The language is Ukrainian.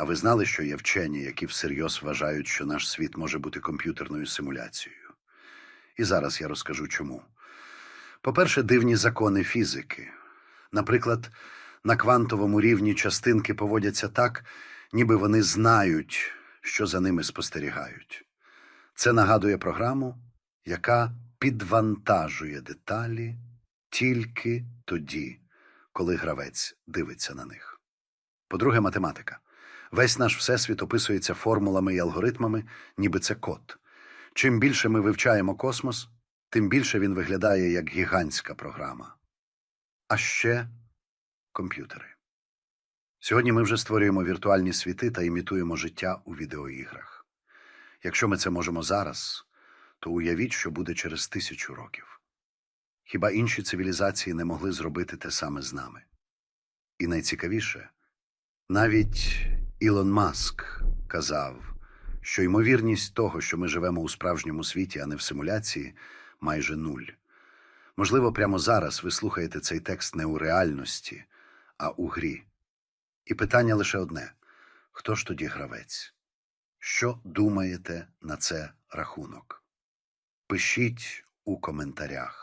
А ви знали, що є вчені, які всерйоз вважають, що наш світ може бути комп'ютерною симуляцією? І зараз я розкажу чому. По-перше, дивні закони фізики. Наприклад, на квантовому рівні частинки поводяться так, ніби вони знають, що за ними спостерігають. Це нагадує програму, яка підвантажує деталі тільки тоді, коли гравець дивиться на них. По-друге, математика. Весь наш всесвіт описується формулами і алгоритмами, ніби це код. Чим більше ми вивчаємо космос, тим більше він виглядає як гігантська програма. А ще комп'ютери. Сьогодні ми вже створюємо віртуальні світи та імітуємо життя у відеоіграх. Якщо ми це можемо зараз, то уявіть, що буде через тисячу років. Хіба інші цивілізації не могли зробити те саме з нами? І найцікавіше, навіть Ілон Маск казав, що ймовірність того, що ми живемо у справжньому світі, а не в симуляції, майже нуль. Можливо, прямо зараз ви слухаєте цей текст не у реальності, а у грі. І питання лише одне: хто ж тоді гравець? Що думаєте на це рахунок? Пишіть у коментарях.